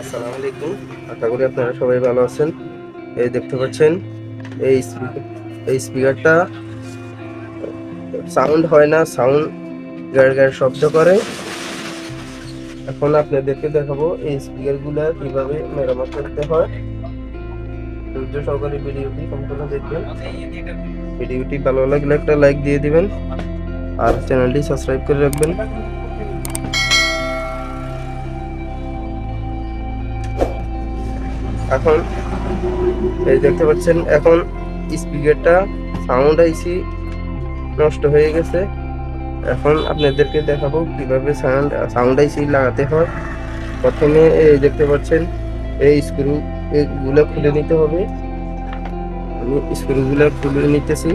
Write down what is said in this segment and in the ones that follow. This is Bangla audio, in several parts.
আসসালামু আলাইকুম। আশা করি আপনারা সবাই ভালো আছেন। এই দেখতে পাচ্ছেন, এই স্পিকার এই স্পিকারটা সাউন্ড হয় না সাউন্ড গাড় গাড় শব্দ করে। এখন আপনাদেরকে দেখাবো এই স্পিকারগুলো কীভাবে মেরামত করতে হয়। ধৈর্য সহকারে ভিডিওটি সম্পূর্ণ দেখবেন। ভিডিওটি ভালো লাগলে একটা লাইক দিয়ে দিবেন। আর চ্যানেলটি সাবস্ক্রাইব করে রাখবেন। এখন এই দেখতে পাচ্ছেন, এখন স্পিকারটা সাউন্ড আইসি নষ্ট হয়ে গেছে। এখন আপনাদেরকে দেখাবো কীভাবে সাউন্ড সাউন্ড আইসি লাগাতে হয়। প্রথমে এই দেখতে পাচ্ছেন, এই স্ক্রু এগুলো খুলে নিতে হবে। আমি স্ক্রুগুলো খুলে নিতেছি।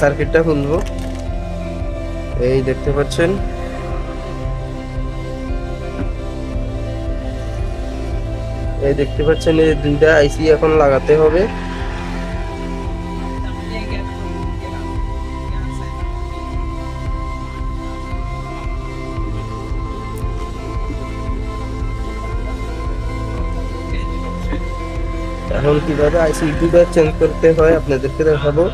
সার্কিটটা খুলবো। এই দেখতে পাচ্ছেন। এই দেখতে পাচ্ছেন, এই দুইটা আইসি এখন লাগাতে হবে। এখন কীভাবে আইসি দুটা চেঞ্জ করতে হয় আপনাদেরকে দেখাবো।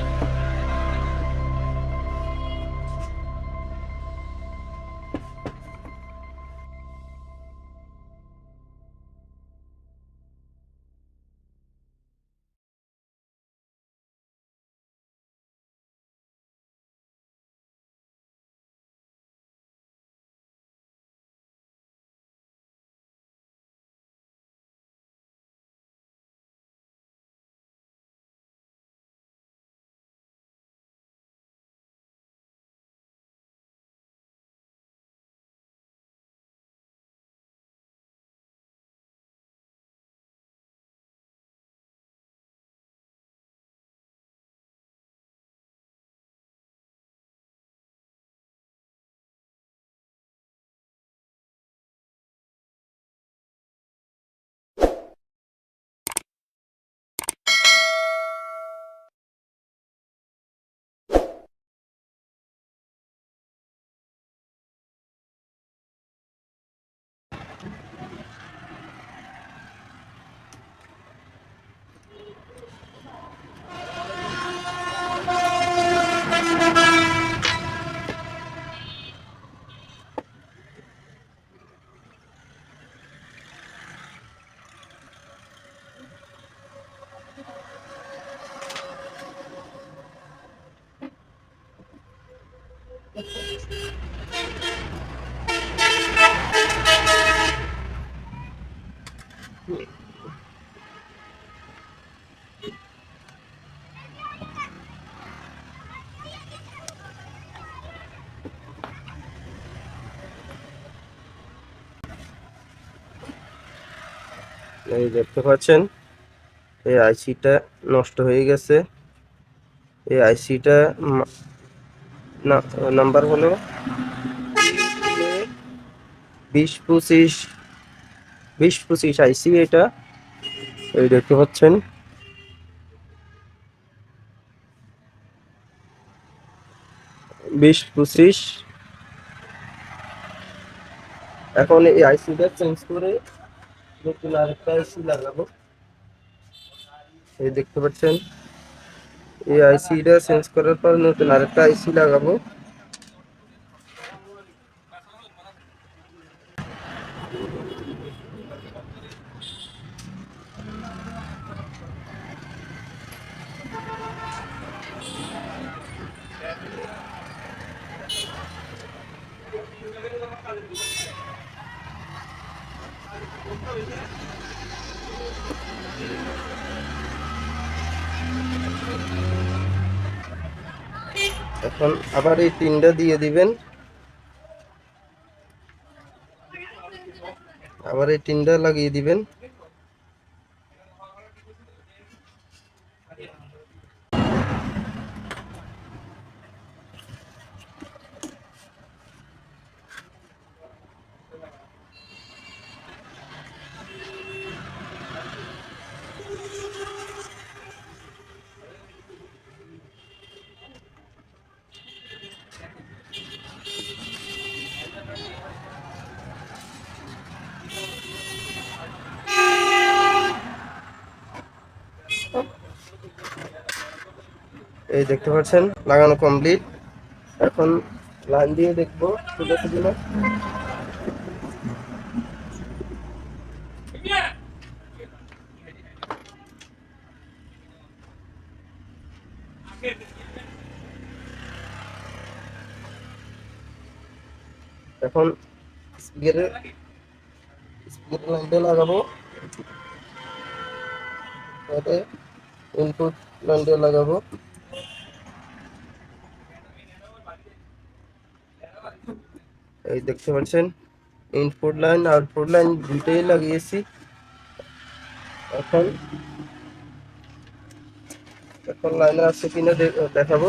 এই দেখতে পাচ্ছেন, এই আইসিটা নষ্ট হয়ে গেছে। এই আইসিটা নাম্বার হলো বিশ পঁচিশ বিশ পঁচিশ আইসি এটা। এই দেখতে পাচ্ছেন। বিশ পঁচিশ। এখন এই আইসিটা চেঞ্জ করে নতুন আরেকটা আইসি লাগাবো এই দেখতে পাচ্ছেন। এই আইসিটা চেঞ্জ করার পর নতুন আরেকটা আইসি লাগাবো। এখন আবার এই তিনটা দিয়ে দিবেন। আবার এই তিনটা লাগিয়ে দিবেন। এই দেখতে পাচ্ছেন লাগানো কমপ্লিট এখন লাইন দিয়ে দেখব এখন লাগাবো। ইনপুট লাগাবো। এই দেখতে পাচ্ছেন ইনপুট লাইন আউটপুট লাইন দুইটাই লাগিয়েছি। এখন এখন লাইনে আছে কিনা দেখাবো।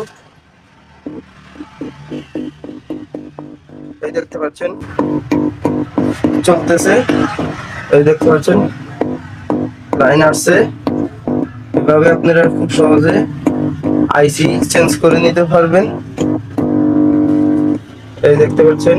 এই দেখতে পাচ্ছেন, চলতেছে। এই দেখতে পাচ্ছেন লাইন আসছে। এভাবে আপনারা খুব সহজে আইসি চেঞ্জ করে নিতে পারবেন। এই দেখতে পাচ্ছেন